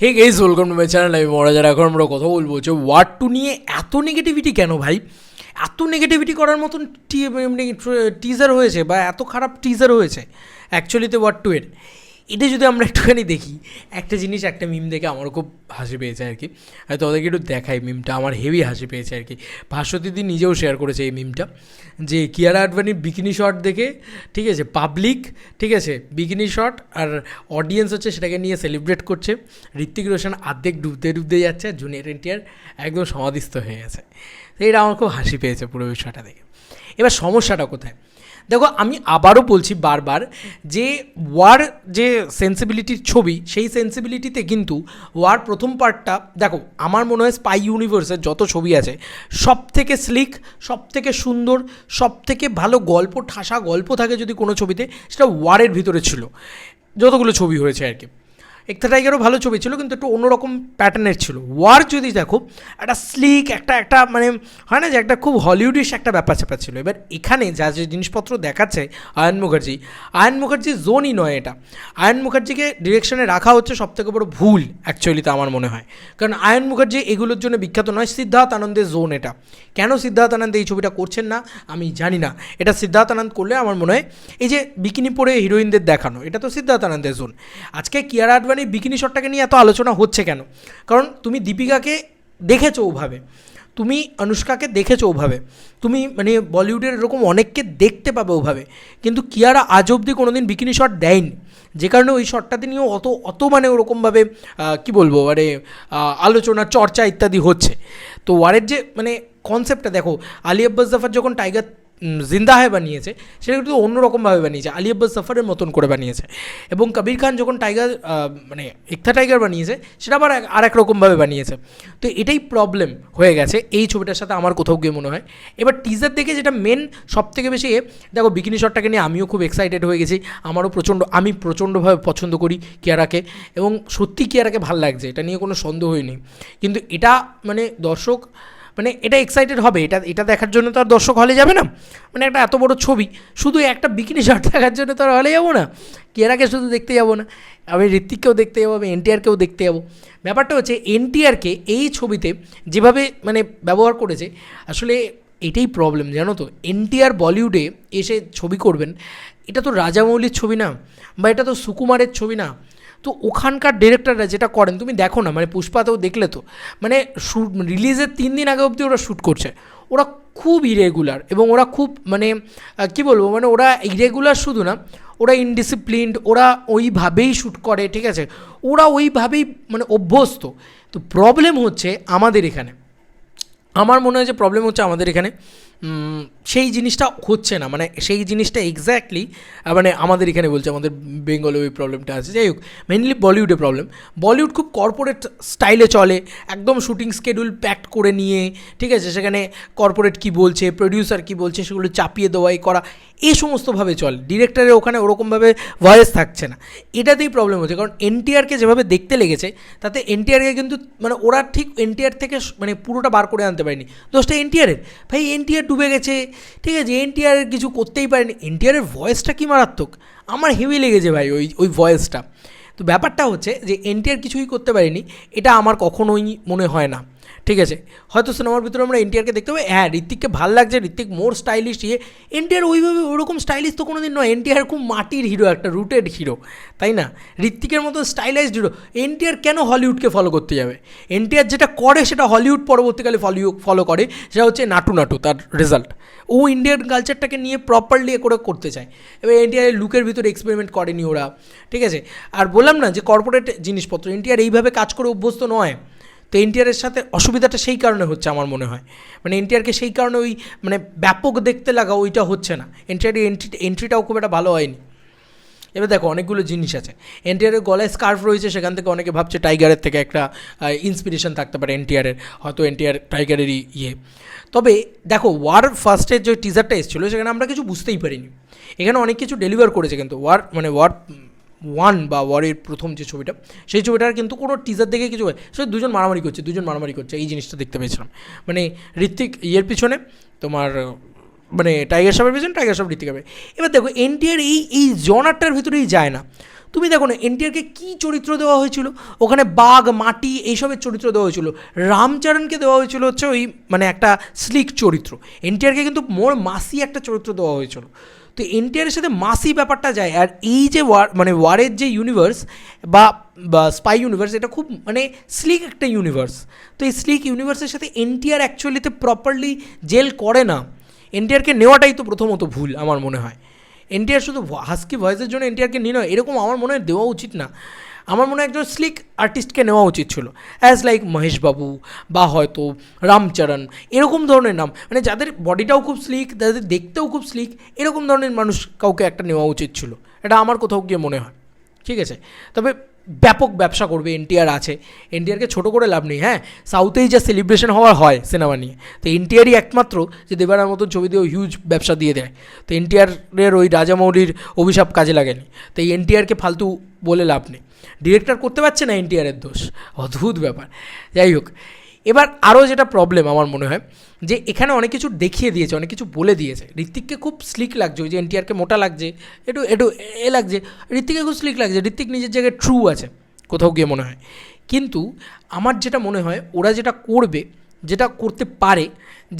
Hey guys welcome to my channel আমি মহারাজার এখন আমরা কথা বলব যে ওয়ার্ড টু নিয়ে এত নেগেটিভিটি কেন ভাই? এত নেগেটিভিটি করার মতন টিজার হয়েছে বা এত খারাপ টিজার হয়েছে অ্যাকচুয়ালিতে ওয়ার্ড টু এর। এটা যদি আমরা একটুখানি দেখি, একটা জিনিস, একটা মিম দেখে আমারও খুব হাসি পেয়েছে আর কি। হয়তো ওদেরকে একটু দেখাই মিমটা আমার হেভি হাসি পেয়েছে আর কি। ভাস্বতীদি নিজেও শেয়ার করেছে এই মিমটা যে কিয়ারা আডবানির বিকিনি শট দেখে, ঠিক আছে পাবলিক ঠিক আছে বিকিনি শট আর অডিয়েন্স হচ্ছে সেটাকে নিয়ে সেলিব্রেট করছে। ঋত্বিক রোশন আর্ধেক ডুবতে ডুবতে যাচ্ছে, আর জুনিয়র এনটিআর একদম সমাধিস্থ হয়ে গেছে। তো এটা আমার খুব হাসি পেয়েছে পুরো বিষয়টা দেখে। এবার সমস্যাটা কোথায়? দেখো, আমি আবারও বলছি বারবার যে ওয়ার যে সেন্সিবিলিটির ছবি, সেই সেন্সিবিলিটিতে কিন্তু ওয়ার প্রথম পার্টটা দেখো, আমার মনে হয় স্পাই ইউনিভার্সের যত ছবি আছে সব থেকে স্লিক সব থেকে সুন্দর সব থেকে ভালো গল্প, ঠাসা গল্প থাকে যদি কোনো ছবিতে, সেটা ওয়ারের ভিতরে ছিল। যতগুলো ছবি হয়েছে আর কি। একটা টাইগারও ভালো ছবি ছিল, কিন্তু একটু অন্যরকম প্যাটার্নের ছিল। ওয়ার যদি দেখো, একটা স্লিক একটা একটা মানে হয় না যে একটা খুব হলিউডিশ একটা ব্যাপার স্যাপার ছিল। এবার এখানে যা, যে জিনিসপত্র দেখাচ্ছে আয়ন মুখার্জি আয়ন মুখার্জি জোনই নয় এটা। আয়ন মুখার্জিকে ডিরেকশনে রাখা হচ্ছে সবথেকে বড় ভুল অ্যাকচুয়ালিতে আমার মনে হয়। কারণ আয়ন মুখার্জি এগুলোর জন্য বিখ্যাত নয় সিদ্ধার্থ আনন্দের জোন এটা। কেন সিদ্ধার্থ আনন্দ এই ছবিটা করছেন না, আমি জানি না। এটা সিদ্ধার্থ আনন্দ করলে আমার মনে হয়, এই যে বিকিনি পরে হিরোইনদের দেখানো, এটা তো সিদ্ধার্থ আনন্দের জোন আজকে কিয়ারা আডবাণী বিকিনি শটটাকে নিয়ে এত আলোচনা হচ্ছে কেন? কারণ তুমি দীপিকাকে দেখেছ ওভাবে। তুমি অনুষ্কাকে দেখেছ ওভাবে। তুমি মানে বলিউডের এরকম অনেককে দেখতে পাবে ওভাবে। কিন্তু কিয়ারা আজ অবধি কোনো দিন বিকিনি শট দেয়নি। যে কারণে ওই শটটাতে নিয়েও অত অত মানে ওরকমভাবে কি বলব মানে আলোচনা, চর্চা ইত্যাদি হচ্ছে। তো ওয়ারের যে মানে কনসেপ্টটা দেখো, আলী আব্বাস জাফর যখন টাইগার উম, জিন্দা হয় বানিয়েছে সেটা কিন্তু অন্যরকমভাবে বানিয়েছে। আলী আব্বাস জাফরের মতন করে বানিয়েছে। এবং কবির খান যখন টাইগার মানে ইকথা টাইগার বানিয়েছে সেটা আবার আর এক রকমভাবে বানিয়েছে। তো এটাই প্রবলেম হয়ে গেছে এই ছবিটার সাথে আমার কোথাও গিয়ে মনে হয়। এবার টিজার দেখে যেটা মেন সব থেকে বেশি দেখো বিকিনি শটটাকে নিয়ে আমিও খুব এক্সাইটেড হয়ে গেছি। আমারও প্রচণ্ড আমি প্রচণ্ডভাবে পছন্দ করি কিয়ারাকে। এবং সত্যি কিয়ারাকে ভালো লাগছে এটা নিয়ে কোনো সন্দেহই নেই। কিন্তু এটা মানে দর্শক মানে এটা এক্সাইটেড হবে, এটা এটা দেখার জন্য তো আর দর্শক হলে যাবে না। মানে একটা এত বড় ছবি, শুধু একটা বিকিনি শট দেখার জন্য তো আর হলে যাব না। কেরাকে শুধু দেখতে যাব না। আমি ঋত্বিককেও দেখতে যাব, আমি এনটিআরকেও দেখতে যাব। ব্যাপারটা হচ্ছে, এনটিআরকে এই ছবিতে যেভাবে মানে ব্যবহার করেছে, আসলে এটাই প্রবলেম জানো তো? এনটিআর বলিউডে এসে ছবি করবেন, এটা তো রাজামৌলির ছবি না, বা এটা তো সুকুমারের ছবি না। তো ওখানকার ডিরেক্টররা যেটা করেন, তুমি দেখো না মানে পুষ্পাতেও দেখলে তো মানে শ্যুট রিলিজের তিন দিন আগে অবধি ওরা শ্যুট করছে। ওরা খুব ইরেগুলার এবং ওরা খুব মানে কি বলব মানে ওরা ইরেগুলার শুধু না, ওরা ইনডিসিপ্লিনড ওরা ওইভাবেই শ্যুট করে, ঠিক আছে? ওরা ওইভাবেই মানে অভ্যস্ত। তো প্রবলেম হচ্ছে আমাদের এখানে। আমার মনে হয় যে প্রবলেম হচ্ছে আমাদের এখানে। সেই জিনিসটা হচ্ছে না। মানে সেই জিনিসটা এক্স্যাক্টলি মানে আমাদের এখানে বলছে, আমাদের বেঙ্গলে ওই প্রবলেমটা আছে। যাই হোক মেনলি বলিউডে প্রবলেম বলিউড খুব কর্পোরেট স্টাইলে চলে, একদম শুটিং স্কেডিউল প্যাক্ট করে নিয়ে, ঠিক আছে? সেখানে কর্পোরেট কী বলছে প্রডিউসার কী বলছে, সেগুলো চাপিয়ে দেওয়াই করা। এই সমস্তভাবে চলে। ডিরেক্টরের ওখানে ওরকমভাবে ভয়েস থাকছে না। এটাতেই প্রবলেম হচ্ছে। কারণ এনটিআরকে যেভাবে দেখতে লেগেছে, তাতে এনটিআরকে কিন্তু মানে ওরা ঠিক এনটিআর থেকে মানে পুরোটা বার করে আনতে পারেনি। দোষটা এনটিআরের ভাই এনটিআর ডুবে গেছে। ঠিক আছে এনটিআর কিছু করতেই পারেনি। এনটিআরের ভয়েসটা কি মারাত্মক? আমার হেভি লেগেছে ভাই ওই ওই ভয়েসটা তো ব্যাপারটা হচ্ছে যে এনটিআর কিছুই করতে পারেনি। এটা আমার কখনোই মনে হয় না। ঠিক আছে? হয়তো সিনেমার ভিতরে আমরা এনটিআরকে দেখতে পাবো। হ্যাঁ ঋত্বিককে ভালো লাগছে। ঋত্বিক মোর স্টাইলিশ ইয়ে। এনটিআর ওইভাবে ওরকম স্টাইলিশ তো কোনো দিন নয়। এনটিআর খুব মাটির হিরো একটা রুটেড হিরো তাই না? ঋত্বিকের মতো স্টাইলাইজড হিরো এনটিআর কেন হলিউডকে ফলো করতে যাবে? এনটিআর যেটা করে সেটা হলিউড পরবর্তীকালে ফলো ফলো করে। সেটা হচ্ছে নাটু নাটু, তার রেজাল্ট ও ইন্ডিয়ান কালচারটাকে নিয়ে প্রপারলি করে করতে চায়। এবার এনটিআর লুকের ভিতরে এক্সপেরিমেন্ট করেনি ওরা। ঠিক আছে? আর বললাম না যে কর্পোরেট জিনিসপত্র, এনটিআর এইভাবে কাজ করে অভ্যস্ত নয়। তো এনটিআরের সাথে অসুবিধাটা সেই কারণে হচ্ছে আমার মনে হয়। মানে এনটিআরকে সেই কারণে ওই মানে ব্যাপক দেখতে লাগা ওইটা হচ্ছে না। এনটিআরের এন্ট্রি এন্ট্রিটাও খুব একটা ভালো হয়নি। এবার দেখো অনেকগুলো জিনিস আছে। এনটিআরের গলায় স্কার্ফ রয়েছে, সেখান থেকে অনেকে ভাবছে টাইগারের থেকে একটা ইন্সপিরেশন থাকতে পারে এনটিআরের হয়তো এনটিআর টাইগারেরই ইয়ে। তবে দেখো ওয়ার ফার্স্টের যে টিজারটা এসেছিল, সেখানে আমরা কিছু বুঝতেই পারিনি। এখানে অনেক কিছু ডেলিভার করেছে কিন্তু। ওয়ার মানে ওয়ার ওয়ান বা ওয়ারের প্রথম যে ছবিটা, সেই ছবিটার কিন্তু কোনো টিজার দেখে কিছু হয়। সে দুজন মারামারি করছে, দুজন মারামারি করছে, এই জিনিসটা দেখতে পেয়েছিলাম। মানে ঋত্বিক ইয়ের পিছনে, তোমার মানে টাইগার সাহেবের পিছনে টাইগার সাহেব ঋত্বিক এবার দেখো এনটিআর এই এই জনারটার ভিতরেই যায় না। তুমি দেখো না, এনটিআরকে কী চরিত্র দেওয়া হয়েছিল? ওখানে বাঘ, মাটি, এইসবের চরিত্র দেওয়া হয়েছিল। রামচরণকে দেওয়া হয়েছিল হচ্ছে ওই মানে একটা স্লিক চরিত্র। এনটিআরকে কিন্তু মোর মাসি একটা চরিত্র দেওয়া হয়েছিল। তো এনটিআরের সাথে মাসি ব্যাপারটা যায়, আর এই যে ওয়ার মানে ওয়ারের যে ইউনিভার্স বা বা স্পাই ইউনিভার্স এটা খুব মানে স্লিক একটা ইউনিভার্স তো এই স্লিক ইউনিভার্সের সাথে এনটিআর অ্যাকচুয়ালিতে প্রপারলি জেল করে না। এনটিআরকে নেওয়াটাই তো প্রথমত ভুল, আমার মনে হয়। এনটিআর শুধু হাস্কি ভয়েসের জন্য এনটিআরকে নিয়ে নয়, এরকম আমার মনে হয় দেওয়া উচিত না। আমার মনে হয় একজন স্লিক আর্টিস্টকে নেওয়া উচিত ছিল। অ্যাজ লাইক মহেশবাবু বা হয়তো রামচরণ, এরকম ধরনের নাম। মানে যাদের বডিটাও খুব স্লিক যাদের দেখতেও খুব স্লিক এরকম ধরনের মানুষ কাউকে একটা নেওয়া উচিত ছিল। এটা আমার কোথাও গিয়ে মনে হয়। ঠিক আছে? তবে ব্যাপক ব্যবসা করবে এনটিআর আছে। এনটিআরকে ছোটো করে লাভ নেই হ্যাঁ? সাউথেই যা সেলিব্রেশন হওয়ার হয় সিনেমা নিয়ে। তো এনটিআরই একমাত্র যে দেবারার মতন ছবি দিয়েও হিউজ ব্যবসা দিয়ে দেয়। তো এনটিআরের ওই রাজামৌলির অভিশাপ কাজে লাগেনি। তো এই এনটিআরকে ফালতু বলে লাভ নেই। ডিরেক্টর করতে পারছে না এনটিআরের দোষ। অদ্ভুত ব্যাপার। যাই হোক এবার আরও যেটা প্রবলেম আমার মনে হয়, যে এখানে অনেক কিছু দেখিয়ে দিয়েছে, অনেক কিছু বলে দিয়েছে। ঋত্বিককে খুব স্লিক লাগছে, ওই যে এনটিআরকে মোটা লাগছে, একটু একটু এ লাগছে, ঋত্বিককে খুব স্লিক লাগছে, ঋত্বিক নিজের জায়গায় ট্রু আছে, কোথাও গিয়ে মনে হয়। কিন্তু আমার যেটা মনে হয়, ওরা যেটা করবে, যেটা করতে পারে,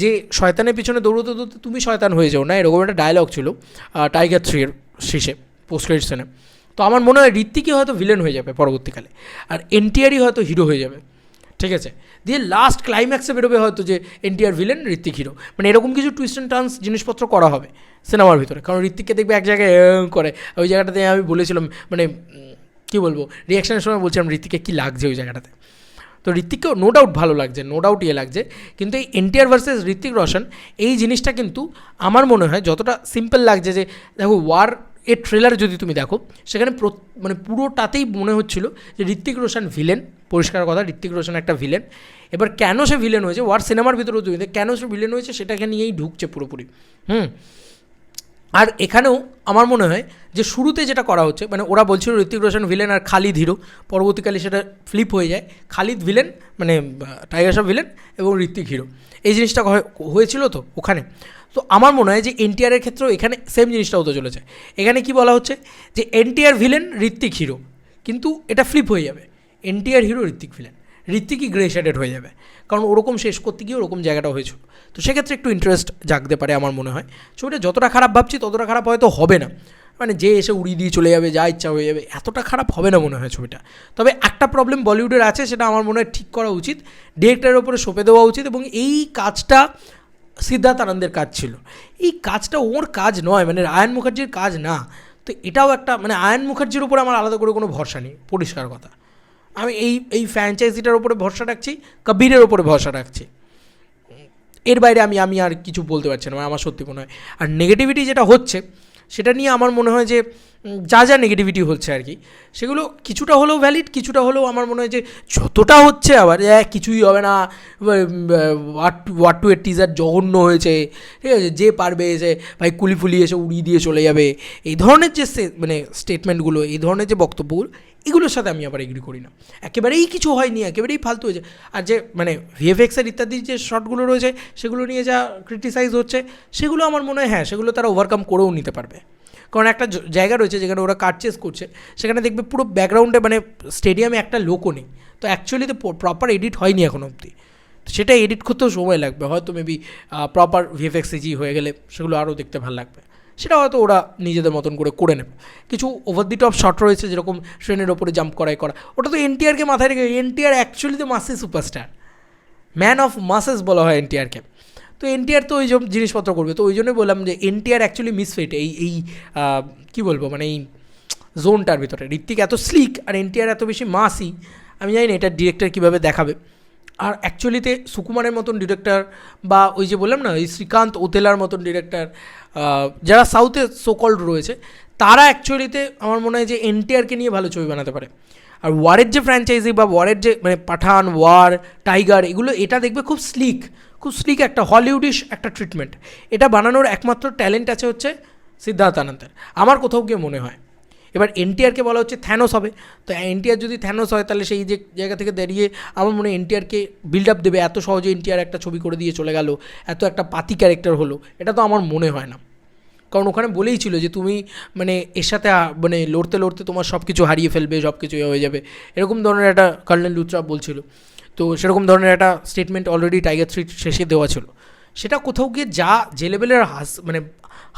যে শয়তানের পিছনে দৌড়তে দৌড়তে তুমি শয়তান হয়ে যাও, না, এরকম একটা ডায়লগ ছিল টাইগার থ্রির শেষে পোস্ট তো আমার মনে হয় ঋত্বিকই হয়তো ভিলেন হয়ে যাবে পরবর্তীকালে, আর এনটিআরই হয়তো হিরো হয়ে যাবে। ঠিক আছে? দিয়ে লাস্ট ক্লাইম্যাক্সে বেরোবে হয়তো যে এনটিআর ভিলেন ঋত্বিক হিরো মানে এরকম কিছু টুইস্ট অ্যান্ড টার্নস জিনিসপত্র করা হবে সিনেমার ভিতরে। কারণ ঋত্বিককে দেখবে এক জায়গায় করে। ওই জায়গাটাতে আমি বলেছিলাম মানে কী বলব? রিয়াকশনের সময় বলছিলাম ঋত্বিককে কী লাগছে ওই জায়গাটাতে। তো ঋত্বিককেও নো ডাউট ভালো লাগছে নো ডাউট ইয়ে লাগছে। কিন্তু এই এনটিআর ভার্সেস ঋত্বিক রোশন, এই জিনিসটা কিন্তু আমার মনে হয় যতটা সিম্পল লাগছে যে, দেখো ওয়ার এর ট্রেলার যদি তুমি দেখো, সেখানে মানে পুরোটাতেই মনে হচ্ছিল যে ঋত্বিক রোশন ভিলেন পরিষ্কার কথা, ঋত্বিক রোশন একটা ভিলেন এবার কেন সে ভিলেন হয়েছে? ওয়ার সিনেমার ভিতরেও তুমি কেন সে ভিলেন হয়েছে সেটাকে নিয়েই ঢুকছে পুরোপুরি। হুম? আর এখানেও আমার মনে হয় যে শুরুতে যেটা করা হচ্ছে মানে ওরা বলছিল ঋত্বিক রোশন ভিলেন আর খালিদ হিরো। পরবর্তীকালে সেটা ফ্লিপ হয়ে যায়। খালিদ ভিলেন মানে টাইগার সব ভিলেন এবং ঋত্বিক হিরো। এই জিনিসটা হয়- হয়েছিল তো ওখানে। তো আমার মনে হয় যে এনটিআরের ক্ষেত্রেও এখানে সেম জিনিসটা হতে চলেছে। এখানে কি বলা হচ্ছে? যে এনটিআর ভিলেন ঋত্বিক হিরো। কিন্তু এটা ফ্লিপ হয়ে যাবে। এনটিআর হিরো ঋত্বিক ভিলেন ঋত্বিকই গ্রে শেডেড হয়ে যাবে। কারণ ওরকম শেষ করতে গিয়ে ওরকম জায়গাটা হয়েছিল। তো সেক্ষেত্রে একটু ইন্টারেস্ট জাগতে পারে আমার মনে হয়। ছবিটা যতটা খারাপ ভাবছি, ততটা খারাপ হয়তো হবে না। মানে যে এসে উড়িয়ে দিয়ে চলে যাবে, যা ইচ্ছা হয়ে যাবে, এতটা খারাপ হবে না মনে হয় ছবিটা। তবে একটা প্রবলেম বলিউডের আছে, সেটা আমার মনে হয় ঠিক করা উচিত। ডিরেক্টরের ওপরে সঁপে দেওয়া উচিত এবং এই কাজটা সিদ্ধার্থ আনন্দের কাজ ছিল। এই কাজটা ওর কাজ নয় মানে আয়ন মুখার্জির কাজ না। তো এটাও একটা মানে আয়ন মুখার্জির উপর আমার আলাদা করে কোনো ভরসা নেই, পরিষ্কার কথা। আমি এই এই ফ্র্যাঞ্চাইজিটার উপরে ভরসা রাখছি কবিরের ওপরে ভরসা রাখছি। এর বাইরে আমি আমি আর কিছু বলতে পারছি না মানে আমার সত্যি মনে হয়। আর নেগেটিভিটি যেটা হচ্ছে সেটা নিয়ে আমার মনে হয় যে যা যা নেগেটিভিটি হচ্ছে আর কি সেগুলো কিছুটা হলেও ভ্যালিড কিছুটা হলেও আমার মনে হয় যে যতটা হচ্ছে আবার যে "এ, কিছুই হবে না। ওয়াট টু এর টিজার জঘন্য হয়েছে ঠিক আছে? যে পারবে এসে ভাই কুলি ফুলি এসে উড়িয়ে দিয়ে চলে যাবে। এই ধরনের যে মানে স্টেটমেন্টগুলো এই ধরনের যে বক্তব্যগুলো এগুলোর সাথে আমি আবার এগ্রি করি না। একেবারেই কিছু হয়নি, একেবারেই ফালতু হয়েছে। আর যে মানে ভিএফএক্সের ইত্যাদি যে শটগুলো রয়েছে, সেগুলো নিয়ে যা ক্রিটিসাইজ হচ্ছে, সেগুলো আমার মনে হয় হ্যাঁ সেগুলো তারা ওভারকাম করেও নিতে পারবে। কারণ একটা জায়গা রয়েছে যেখানে ওরা কারচেস করছে, সেখানে দেখবে পুরো ব্যাকগ্রাউন্ডে মানে স্টেডিয়ামে একটা লোকও নেই। তো অ্যাকচুয়ালি তো প্রপার এডিট হয়নি এখন অবধি। সেটা এডিট করতেও সময় লাগবে। হয়তো মেবি প্রপার ভিএফএক্স জি হয়ে গেলে, সেগুলো আরও দেখতে ভালো লাগবে। সেটা হয়তো ওরা নিজেদের মতন করে করে নেবে। কিছু ওভার দি টপ শট রয়েছে যেরকম ট্রেনের ওপরে জাম্প করাই করা। ওটা তো এনটিআরকে মাথায় রেখে এনটিআর অ্যাকচুয়ালি তো মাসে সুপারস্টার ম্যান অফ মাসেস বলা হয় এনটিআরকে তো এনটিআর তো ওই সব জিনিসপত্র করবে। তো ওই জন্যই বললাম যে এনটিআর অ্যাকচুয়ালি মিসফিট এই এই কী বলব মানে এই জোনটার ভিতরে। ঋত্বিক এত স্লিক আর এনটিআর এত বেশি মাসি, আমি জানি না এটা ডিরেক্টর কীভাবে দেখাবে। আর অ্যাকচুয়ালিতে সুকুমারের মতন ডিরেক্টর বা ওই যে বললাম না, ওই শ্রীকান্ত ওতেলার মতন ডিরেক্টর যারা সাউথে সোকল্ড রয়েছে, তারা অ্যাকচুয়ালিতে আমার মনে হয় যে এনটিআরকে নিয়ে ভালো ছবি বানাতে পারে। আর ওয়ারের যে ফ্র্যাঞ্চাইজি বা ওয়ারের যে মানে পাঠান, ওয়ার, টাইগার, এগুলো, এটা দেখবে খুব স্লিক খুব স্লিক একটা হলিউডিশ একটা ট্রিটমেন্ট এটা বানানোর একমাত্র ট্যালেন্ট আছে হচ্ছে সিদ্ধার্থ আনন্দের। আমার কোথাও গিয়ে মনে হয়। এবার এনটিআরকে বলা হচ্ছে থ্যানোস হবে। তো এনটিআর যদি থ্যানোস হয়, তাহলে সেই যে জায়গা থেকে দাঁড়িয়ে আমার মনে হয় এনটিআরকে বিল্ড আপ দেবে। এত সহজে এনটিআর একটা ছবি করে দিয়ে চলে গেল, এত একটা পাতি ক্যারেক্টার হলো, এটা তো আমার মনে হয় না। কারণ ওখানে বলেই ছিল যে তুমি মানে এর সাথে মানে লড়তে লড়তে তোমার সব কিছু হারিয়ে ফেলবে সব কিছু হয়ে যাবে। এরকম ধরনের একটা কর্নেল লুথরা বলছিল। তো সেরকম ধরনের একটা স্টেটমেন্ট অলরেডি টাইগার থ্রি শেষে দেওয়া ছিল। সেটা কোথাও গিয়ে যা যে লেভেলের হাস মানে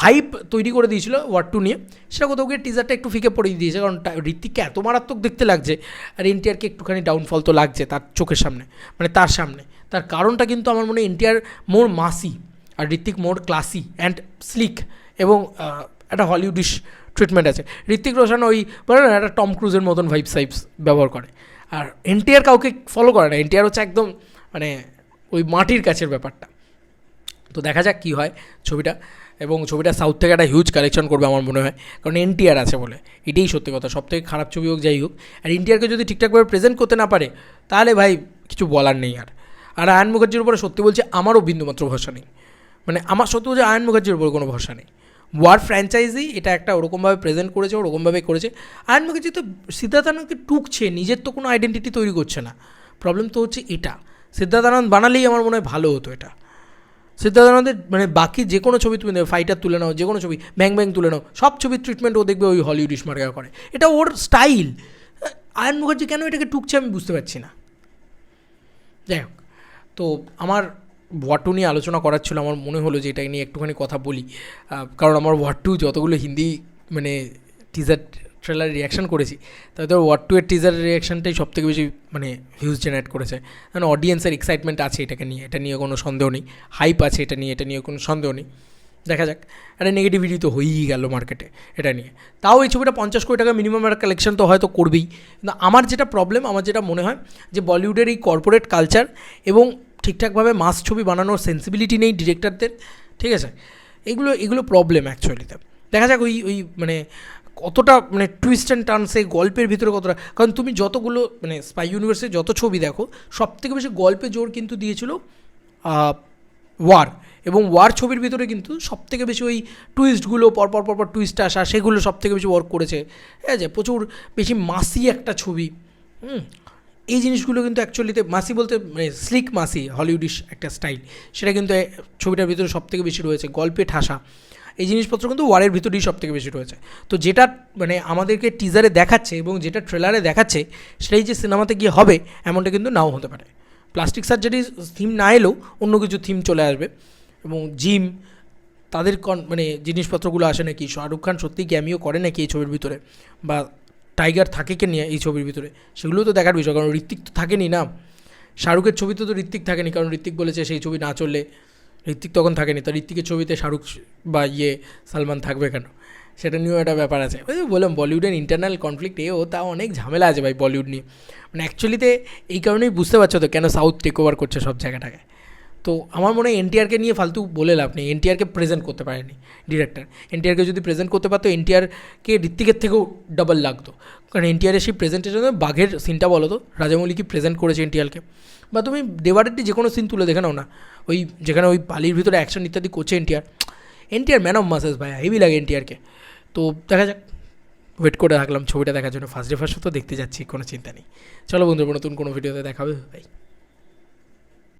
হাইপ তৈরি করে দিয়েছিল ওয়ার টু নিয়ে, সেটা কোথাও গিয়ে টিজারটা একটু ফিকে পড়িয়ে দিয়েছে। কারণ ঋত্বিককে এত মারাত্মক দেখতে লাগছে আর এনটিআরকে একটুখানি ডাউনফল তো লাগছে তার চোখের সামনে মানে তার সামনে। তার কারণটা কিন্তু আমার মনে NTR more massy R Hrithik more classy and sleek এবং একটা হলিউডিশ ট্রিটমেন্ট আছে। ঋত্বিক রোশন ওই, বলে না, একটা টম ক্রুজের মতন ভাইবস সাইবস ব্যবহার করে। আর এনটিআর কাউকে ফলো করে না। এনটিআর হচ্ছে একদম মানে ওই মাটির কাছের ব্যাপারটা। তো দেখা যাক কী হয় ছবিটা। এবং ছবিটা সাউথ থেকে একটা হিউজ কালেকশন করবে আমার মনে হয়। কারণ এনটিআর আছে বলে। এটাই সত্যি কথা। সব থেকে খারাপ ছবি হোক, যাই হোক। আর এনটিআরকে যদি ঠিকঠাকভাবে প্রেজেন্ট করতে না পারে, তাহলে ভাই কিছু বলার নেই আর। আর আয়ন মুখার্জির উপরে সত্যি বলছি, আমারও বিন্দুমাত্র ভরসা নেই। মানে আমার সত্যি বলছে, আয়ন মুখার্জির উপর কোনো ভরসা নেই। ওয়ার ফ্র্যাঞ্চাইজি এটা একটা ওরকমভাবে প্রেজেন্ট করেছে ওরকমভাবে করেছে। আয়ন মুখার্জি তো সিদ্ধার্থানন্দকে টুকছে নিজের তো কোনো আইডেন্টিটি তৈরি করছে না। প্রবলেম তো হচ্ছে এটা। সিদ্ধার্থানন্দ বানালেই আমার মনে হয় ভালো হতো এটা। সিদ্ধার্থানন্দের মানে বাকি যে কোনো ছবি তুমি দেবে ফাইটার তুলে নাও, যে কোনো ছবি ব্যাং ব্যাং তুলে নাও, সব ছবির ট্রিটমেন্ট ও দেখবে ওই হলিউড ইসমার্গা করে। এটা ওর স্টাইল আয়ন মুখার্জি কেন এটাকে টুকছে আমি বুঝতে পারছি না। যাই হোক, তো আমার ওয়াটু নিয়ে আলোচনা করার ছিল, আমার মনে হলো যে এটা নিয়ে একটুখানি কথা বলি। কারণ আমার ওয়াটু যতগুলো হিন্দি মানে টিজার ট্রেলার রিয়াকশন করেছি। তাতে ওয়াট টু এর টিজার রিয়াকশনটাই সব থেকে বেশি মানে হিউজ জেনারেট করেছে। কারণ অডিয়েন্সের এক্সাইটমেন্ট আছে এটাকে নিয়ে, এটা নিয়ে কোনো সন্দেহ নেই। হাইপ আছে এটা নিয়ে এটা নিয়ে কোনো সন্দেহ নেই। দেখা যাক। একটা নেগেটিভিটি তো হয়েই গেল মার্কেটে এটা নিয়ে। তাও এই ছবিটা পঞ্চাশ কোটি টাকা মিনিমাম একটা কালেকশন তো হয়তো করবেই। কিন্তু আমার যেটা প্রবলেম আমার যেটা মনে হয় যে বলিউডের এই কর্পোরেট কালচার এবং ঠিকঠাকভাবে মাস ছবি বানানোর সেন্সিবিলিটি নেই ডিরেক্টরদের ঠিক আছে? এগুলো এগুলো প্রবলেম অ্যাকচুয়ালিতে দেখা যাক ওই ওই মানে কতটা মানে টুইস্ট অ্যান্ড টার্নসে গল্পের ভিতরে কতটা? কারণ তুমি যতগুলো মানে স্পাই ইউনিভার্সের যত ছবি দেখো সব থেকে বেশি গল্পে জোর কিন্তু দিয়েছিল ওয়ার এবং ওয়ার ছবির ভিতরে কিন্তু সব থেকে বেশি ওই টুইস্টগুলো পরপর পরপর টুইস্ট আসা, সেগুলো সব থেকে বেশি ওয়ার্ক করেছে। ঠিক আছে? প্রচুর বেশি মাসি একটা ছবি, হুম? এই জিনিসগুলো কিন্তু অ্যাকচুয়ালিতে মাসি বলতে মানে স্লিক মাসি হলিউডিশ একটা স্টাইল। সেটা কিন্তু ছবিটার ভিতরে সব থেকে বেশি রয়েছে, গল্পে ঠাসা। এই জিনিসপত্র কিন্তু ওয়ারের ভিতরেই সব থেকে বেশি রয়েছে। তো যেটা মানে আমাদেরকে টিজারে দেখাচ্ছে এবং যেটা ট্রেলারে দেখাচ্ছে সেটাই যে সিনেমাতে গিয়ে হবে, এমনটা কিন্তু নাও হতে পারে। প্লাস্টিক সার্জারি থিম না এলেও অন্য কিছু থিম চলে আসবে। এবং জিম তাদের কন মানে জিনিসপত্রগুলো আসে নাকি? শাহরুখ খান সত্যিই ক্যামিও করে নাকি এই ছবির ভিতরে? বা টাইগার থাকে কে নিয়ে এই ছবির ভিতরে? সেগুলো তো দেখার বিষয়, কারণ ঋত্বিক তো থাকেনি না। শাহরুখের ছবিতে তো ঋত্বিক থাকেনি, কারণ ঋত্বিক বলেছে সেই ছবি না চললে ঋত্বিক তখন থাকেনি। তো ঋত্বিকের ছবিতে শাহরুখ বা ইয়ে সালমান থাকবে কেন? সেটা নিয়েও একটা ব্যাপার আছে। ওই বললাম, বলিউডের ইন্টারনাল কনফ্লিক্ট এও তা অনেক ঝামেলা আছে ভাই বলিউড নিয়ে। মানে অ্যাকচুয়ালিতে এই কারণেই বুঝতে পারছ তো কেন সাউথ টেক ওভার করছে সব জায়গাটাকে। তো আমার মনে হয় এনটিআরকে নিয়ে ফালতু বলে লাভ নেই। এনটিআরকে প্রেজেন্ট করতে পারেনি ডিরেক্টর এনটিআরকে যদি প্রেজেন্ট করতে পারতো, এনটিআরকে ঋত্বিকের থেকেও ডাবল লাগতো। কারণ এনটিআরের সেই প্রেজেন্টেশনে বাঘের সিনটা বলো তো, রাজামৌলি কি প্রেজেন্ট করেছে এনটিআরকে? বা তুমি দেওয়ারেরটি যে কোনো সিন তুলে দেখে নাও না। ওই যেখানে ওই পালির ভিতরে অ্যাকশন ইত্যাদি করছে NTR. NTR man of masses ভাই হেভি লাগে এনটিআরকে। তো দেখা যাক। ওয়েট করে রাখলাম ছবিটা দেখার জন্য। ফার্স্ট ডে ফার্স্ট তো দেখতে যাচ্ছি, কোনো চিন্তা নেই। চলো বন্ধুরা, নতুন কোনো ভিডিওতে দেখাবে। ভাই